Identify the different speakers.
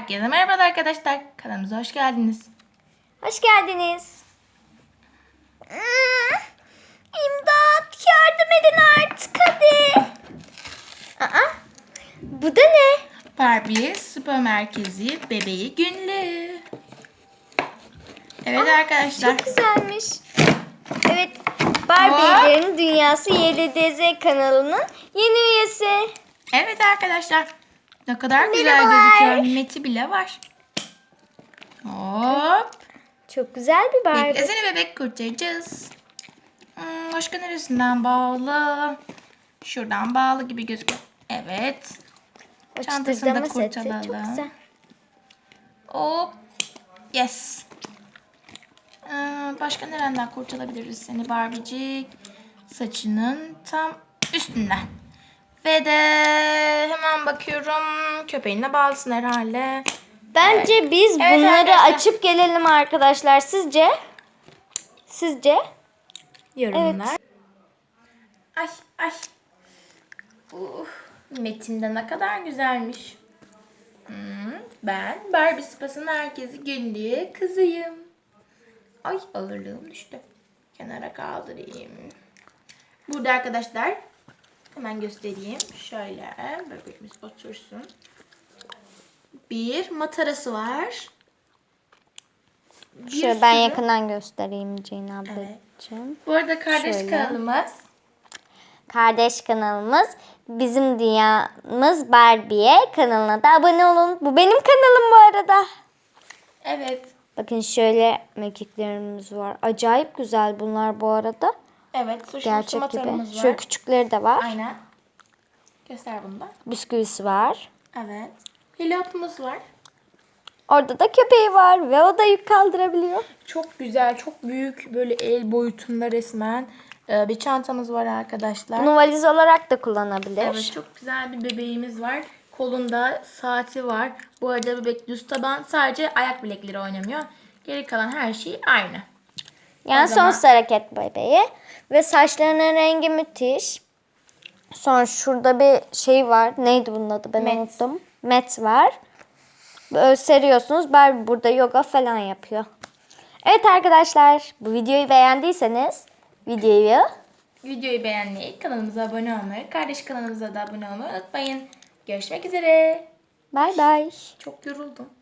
Speaker 1: Herkese merhaba arkadaşlar. Kanalımıza hoş geldiniz.
Speaker 2: Hoş geldiniz. Hmm, İmdat yardım edin artık hadi. Aa, bu da ne?
Speaker 1: Barbie Spor Merkezi Bebeği Günlüğü. Evet arkadaşlar.
Speaker 2: Çok güzelmiş. Evet Barbie'lerin Dünyası YLDZ kanalının yeni üyesi.
Speaker 1: Evet arkadaşlar. Ne kadar güzel
Speaker 2: Merhabalar.
Speaker 1: gözüküyor. Meti bile var. Hop.
Speaker 2: Çok güzel bir Barbie.
Speaker 1: Birlikte seni bebek kurtaracağız. Hmm, başka neresinden bağlı? Şuradan bağlı gibi gözüküyor. Evet.
Speaker 2: O
Speaker 1: çantasını da
Speaker 2: seti Çok güzel.
Speaker 1: Hop. Yes. Ee, başka nereden kurtarabiliriz seni Barbie'cik? Saçının tam üstünden. Ve de hemen bakıyorum. Köpeğinle bağlısın herhalde.
Speaker 2: Bence biz
Speaker 1: Evet
Speaker 2: bunları
Speaker 1: arkadaşlar.
Speaker 2: açıp gelelim arkadaşlar. Sizce? Sizce?
Speaker 1: Yorumlar. Ay ay. Uh, metinde ne kadar güzelmiş. Hmm, ben Barbie Spası Merkezi Günlüğü kızıyım. Ay ağırlığım düştü. Kenara kaldırayım. Burada arkadaşlar hemen göstereyim. Şöyle bebeğimiz otursun. Bir matarası var. Bir
Speaker 2: Şöyle ben
Speaker 1: sürü-
Speaker 2: yakından göstereyim Ceyna ablacığım.
Speaker 1: Bu arada kardeş
Speaker 2: Şöyle.
Speaker 1: kanalımız.
Speaker 2: Kardeş kanalımız Bizim Dünyamız Barbie'ye kanalına da abone olun. Bu benim kanalım bu arada.
Speaker 1: Evet.
Speaker 2: Bakın şöyle mekiklerimiz var. Acayip güzel bunlar bu arada.
Speaker 1: Evet. Sushi
Speaker 2: Gerçek gibi.
Speaker 1: var.
Speaker 2: Şöyle küçükleri de var.
Speaker 1: Aynen. Göster bunu da.
Speaker 2: Bisküvisi var.
Speaker 1: Evet. Pilotumuz var.
Speaker 2: Orada da köpeği var ve o da yük kaldırabiliyor.
Speaker 1: Çok güzel, çok büyük böyle el boyutunda resmen e, bir çantamız var arkadaşlar.
Speaker 2: Bunu valiz olarak da kullanabilir.
Speaker 1: Evet, çok güzel bir bebeğimiz var. Kolunda saati var. Bu arada bebek düz taban. Sadece ayak bilekleri oynamıyor. Geri kalan her şey aynı.
Speaker 2: Yani
Speaker 1: zaman-
Speaker 2: sonsuz hareket bebeği. Ve saçlarının rengi müthiş. Sonra şurada bir şey var. Neydi bunun adı? Ben
Speaker 1: Met.
Speaker 2: unuttum. Met var. Böyle seriyorsunuz. Barbie burada yoga falan yapıyor. Evet arkadaşlar. Bu videoyu beğendiyseniz videoyu
Speaker 1: Videoyu beğenmeyi, kanalımıza abone olmayı, kardeş kanalımıza da abone olmayı unutmayın. Görüşmek üzere.
Speaker 2: bay bay.
Speaker 1: Çok yoruldum.